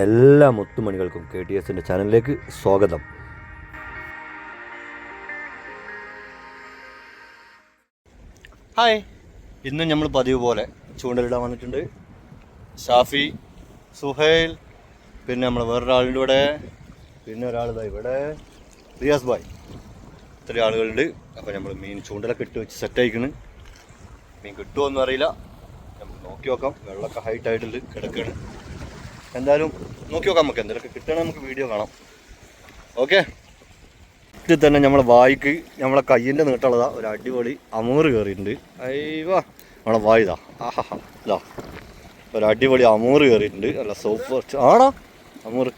എല്ലാ മുത്തുമണികൾക്കും K T എസിന്റെ ചാനലിലേക്ക് സ്വാഗതം. ഹായ്. ഇന്ന് നമ്മൾ പതിവ് പോലെ ചൂണ്ടലിടാൻ വന്നിട്ടുണ്ട്. ഷാഫി സുഹൈൽ പിന്നെ നമ്മൾ വേറൊരാളുടെ ഇവിടെ. പിന്നെ ഒരാൾ ദാ ഇവിടെ. റിയാസ് ബായ് ഇത്രയും ആളുകളുണ്ട്. അപ്പോൾ നമ്മൾ മീൻ ചൂണ്ടലൊക്കെ ഇട്ട് വെച്ച് സെറ്റ് ആയിക്കണ്. മീൻ കിട്ടുമോ അറിയില്ല നമുക്ക് നോക്കി നോക്കാം. വെള്ളമൊക്കെ ഹൈറ്റ് ആയിട്ടുണ്ട്. കിടക്കാണ്. എന്തായാലും നോക്കി നോക്കാം നമുക്ക്. എന്തെങ്കിലും കിട്ടണേ നമുക്ക് വീഡിയോ കാണാം. ഓക്കെ ഇതിൽ തന്നെ നമ്മളെ വായിക്ക് നമ്മളെ കയ്യിന്റെ നീട്ടുള്ളതാ ഒരു അടിപൊളി അമൂറ് കയറിയിട്ടുണ്ട്. അയ്യോ. നമ്മളെ വായിതാ ആഹാ ഇതാ. ഒരു അടിപൊളി അമൂറ് കയറിയിട്ടുണ്ട്. അല്ല സൂപ്പർ ആണോ? അമൂറ്.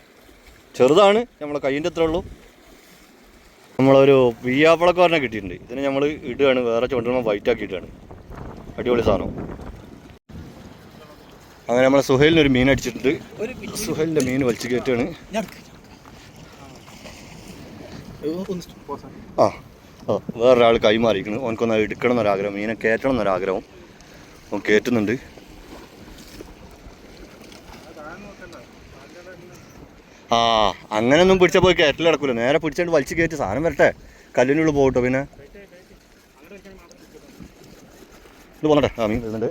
ചെറുതാണ്. നമ്മളെ കയ്യിന്റെ എത്ര ഉള്ളൂ. നമ്മളൊരു പിയ്യാപ്പളക്കാരനെ കിട്ടിയിട്ടുണ്ട്. ഇതിനെ നമ്മൾ ഇടുകയാണ്. വേറെ ചുണ്ടുമ്പോൾ വൈറ്റ് ആക്കിയിട്ടാണ്. അടിപൊളി സാധനം. അങ്ങനെ നമ്മളെ സുഹൈലിന് ഒരു മീൻ അടിച്ചിട്ടുണ്ട്. സുഹൈലിന്റെ മീൻ വലിച്ചു കയറ്റാണ് ആ ആ വേറൊരാൾ കൈമാറിയിരിക്കുന്നു. ഓനക്കൊന്ന് എടുക്കണം എന്നൊരാഗ്രഹം മീനെ കയറ്റണം എന്നൊരാഗ്രഹം ഓൻ കയറ്റുന്നുണ്ട്. ആ അങ്ങനെയൊന്നും പിടിച്ചാൽ പോയി കയറ്റൽ കിടക്കൂല നേരെ പിടിച്ചോണ്ട് വലിച്ചു കയറ്റി സാധനം വരട്ടെ. കല്ലിനുള്ളിൽ പോകട്ടോ പിന്നെ. ഇത് പോന്നട്ടെ ആ മീൻ വരുന്നുണ്ട്.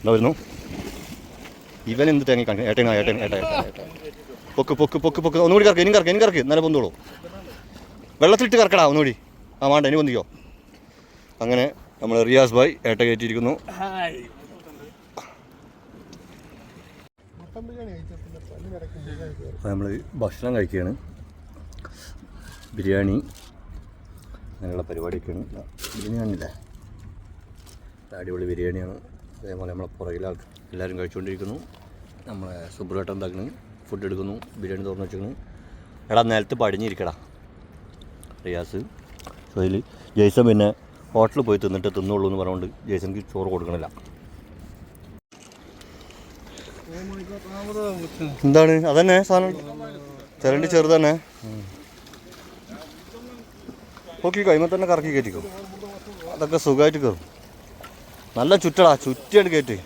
എന്താ വരുന്നു? ഇവൻ എന്ത് തേങ്ങ കാണിക്കും ഏട്ടനാ ഏട്ടൻ ഏട്ട ഏട്ട പൊക്ക് പൊക്ക് പൊക്ക് പൊക്ക്. ഒന്നുകൂടി കറക്ക് ഇനി കറക്ക് ഇനി കറക്ക്. നല്ല പൊന്തോളൂ വെള്ളത്തിലിട്ട് കറക്കടാ ഒന്നുകൂടി. ആ വേണ്ട ഇനി പൊന്തിക്കോ. അങ്ങനെ നമ്മൾ റിയാസ് ഭായ് ഏട്ട കയറ്റിയിരിക്കുന്നു. നമ്മൾ ഭക്ഷണം കഴിക്കുകയാണ്. ബിരിയാണി അങ്ങനെയുള്ള പരിപാടിയൊക്കെയാണ്. ബിരിയാണി കാണില്ല അടിപൊളി ബിരിയാണിയാണ്. അതേപോലെ നമ്മളെ പുറകിലെ ആൾക്കാർ എല്ലാവരും കഴിച്ചുകൊണ്ടിരിക്കുന്നു. നമ്മളെ സുബ്രേട്ടൻ തകണ് ഫുഡ് എടുക്കുന്നു. ബിരിയാണി തുറന്ന് വെച്ചിരിക്കുന്നു എടാ നിലത്ത് പടിഞ്ഞിരിക്കടാ. റിയാസ്. സോയിൽ ജെയ്സൺ പിന്നെ ഹോട്ടലിൽ പോയി തിന്നിട്ട് തിന്നുള്ളൂ എന്ന് പറഞ്ഞുകൊണ്ട് ജെയ്സൺക്ക് ചോറ് കൊടുക്കണില്ല. എന്താണ്? അതന്നെ സാധനം. ചിരണ്ടി ചെറുതന്നെ. ഓക്കെ കൈമ തന്നെ കറക്കി കയറ്റിക്കോ. അതൊക്കെ സുഖമായിട്ട് കയറും നല്ല ചുറ്റടാ ചുറ്റിയാണ് കേട്ട്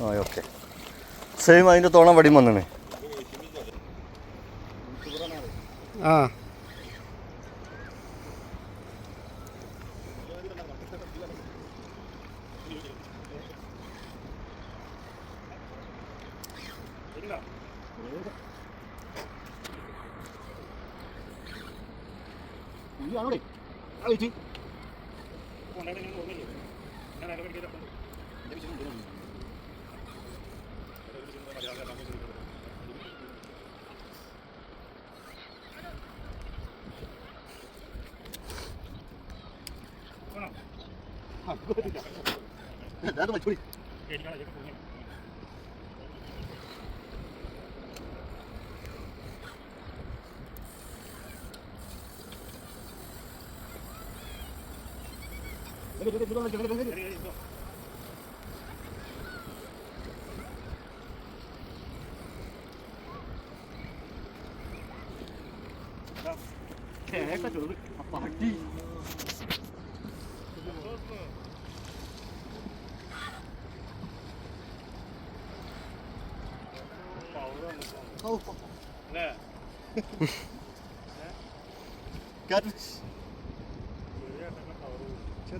ആ ഓക്കെ സെയിം അതിന്റെ തോണം വടിയും വന്നേ ആ. ഇയാളോടെ. ചേച്ചി ആ കുഴപ്പമില്ല ഞാൻ മറ്റൊരു Kağıt Parti. Ne? Kardeş.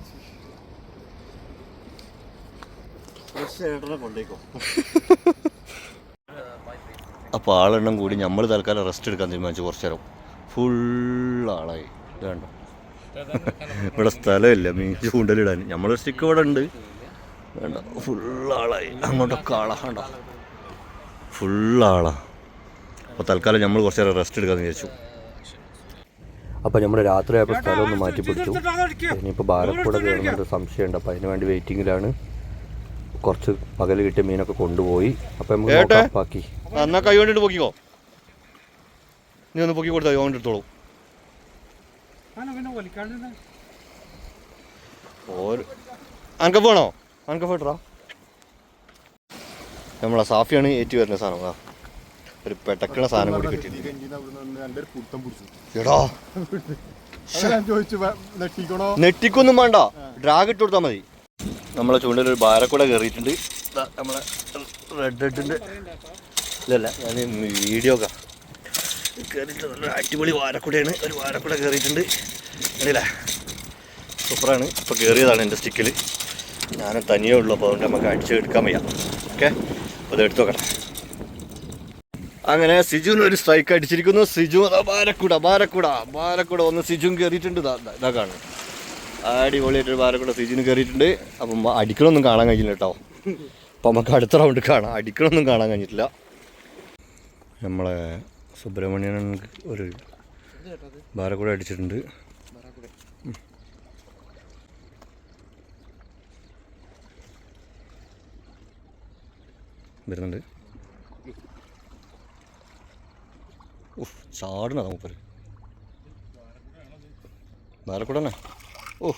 അപ്പോൾ ആളെണ്ണം കൂടി നമ്മൾ തൽക്കാലം റെസ്റ്റ് എടുക്കാൻ തീരുമാനിച്ചു കുറച്ച് നേരം ഫുൾ ആളായി. ഇത് ഇവിടെ സ്ഥലമില്ല മീൻ ചൂണ്ടലിടാൻ. നമ്മൾ സ്റ്റിക്ക് ഇവിടെ ഉണ്ട്. വേണ്ട ഫുൾ ആളായി. അങ്ങോട്ടൊക്കെ ആളാ കണ്ടോ? ഫുൾ ആളാ. അപ്പോൾ തൽക്കാലം നമ്മൾ കുറച്ച് നേരം റെസ്റ്റ് എടുക്കാമെന്ന് വിചാരിച്ചു. അപ്പോൾ നമ്മൾ രാത്രിയായപ്പോൾ സ്ഥലം ഒന്ന് മാറ്റി പിടിച്ചു. ഇനിയിപ്പോൾ ബാലക്കൂടെ കയറുന്നൊരു സംശയമുണ്ട്. അപ്പോൾ അതിന് വേണ്ടി വെയിറ്റിങ്ങിലാണ്. കുറച്ച് പകൽ കിട്ടിയ മീനൊക്കെ കൊണ്ടുപോയി. അപ്പോൾ നമുക്ക് ബാക്കി. എന്നാ കൈ കൊണ്ടിട്ട് പൊക്കിക്കോ. നീ ഒന്ന് പൊക്കി കൊടുത്താൽ കൊണ്ട് എടുത്തോളൂ. അനക്കപ്പ് വേണോ? അനക്കപ്പ് ഇട്ടറാ നമ്മളെ സാഫിയാണ് ഏറ്റു വരുന്ന സാധനം ഒരു പെട്ടക്കണ സാധനം കൂടി കിട്ടിയിട്ടുണ്ട്. എടാ. നെറ്റിക്കൊന്നും വേണ്ട. ഡ്രാഗ് ഇട്ട് കൊടുത്താൽ മതി. നമ്മളെ ചൂണ്ടയിൽ ഒരു ബാരക്കൂടെ കയറിയിട്ടുണ്ട്. ദാ നമ്മളെ റെഡ് റെഡിന്റെ ഇല്ലല്ല ഞാൻ വീഡിയോ ഒക്കെ കയറിയിട്ട് നല്ല അടിപൊളി വാരക്കൂടെയാണ്. ഒരു വാരക്കൂടെ കയറിയിട്ടുണ്ട്. അറിയില്ല സൂപ്പറാണ്. ഇപ്പോൾ കയറിയതാണ് എന്റെ സ്റ്റിക്കിൽ ഞാൻ തനിയേ ഉള്ളൂ അപ്പോൾ അതുകൊണ്ട് നമുക്ക് അടിച്ചെടുക്കാൻ വയ്യ. ഓക്കെ അപ്പോൾ അത് എടുത്തു നോക്കണം അങ്ങനെ സിജുവിന് ഒരു സ്ട്രൈക്ക് അടിച്ചിരിക്കുന്നു. സിജു ബാരക്കൂട ബാരക്കൂട ബാരക്കൂട ഒന്ന് സിജുവും കയറിയിട്ടുണ്ട് ഇതാ കാണും അടിപൊളിയായിട്ടൊരു ബാരക്കൂട സിജുവിന് കയറിയിട്ടുണ്ട് അപ്പം അടിക്കണമൊന്നും കാണാൻ കഴിഞ്ഞില്ല കേട്ടോ. അപ്പം നമുക്ക് അടുത്ത റൗണ്ട് കാണാം. അടിക്കണമൊന്നും കാണാൻ കഴിഞ്ഞിട്ടില്ല. നമ്മളെ സുബ്രഹ്മണ്യൻ ഒരു ബാരക്കൂട അടിച്ചിട്ടുണ്ട്. വരുന്നുണ്ട്. ഉഫ് ചാടണതാ മൂപ്പര്. നാലക്കൂടെ തന്നെ ഓ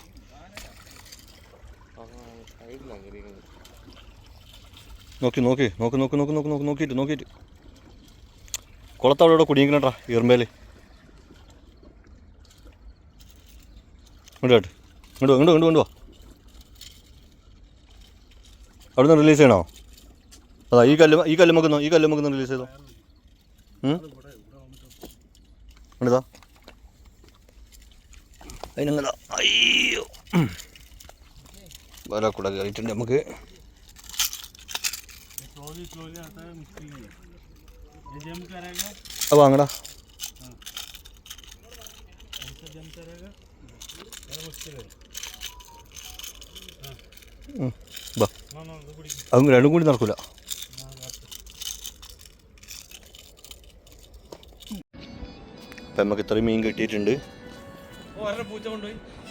നോക്കി നോക്കി നോക്കി നോക്കി നോക്കി നോക്കി നോക്കി നോക്കിയിട്ട് നോക്കിയിട്ട്. കുളത്തവിടെ കുടിയിക്കണട്ടാ ഈർമേൽ. ഇങ്ങോട്ട് ഇങ്ങോട്ട് ഇങ്ങോട്ട് ഇങ്ങോട്ട് കൊണ്ടുവാ അവിടെ റിലീസ് ചെയ്യണോ? അതാ ഈ കല്ല് ഈ കല്ല് നോക്കുന്നോ ഈ കല്ല് നോക്കുന്ന റിലീസ് ചെയ്തോ? ഇതാ. അതിനങ്ങതാ അയ്യോ. വല കൂടെ കയറിയിട്ടുണ്ട് നമുക്ക്. अब आंगड़ा അതും രണ്ടും കൂടി നടക്കൂല. അപ്പം നമുക്ക് ഇത്രയും മീൻ കിട്ടിയിട്ടുണ്ട്.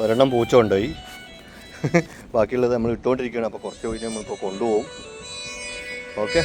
ഒരെണ്ണം പൂച്ച കൊണ്ടുപോയി. ബാക്കിയുള്ളത് നമ്മൾ ഇട്ടുകൊണ്ടിരിക്കുകയാണ്. അപ്പോൾ കുറച്ച് കഴിഞ്ഞ് നമ്മളിപ്പോൾ കൊണ്ടുപോകും. ഓക്കെ.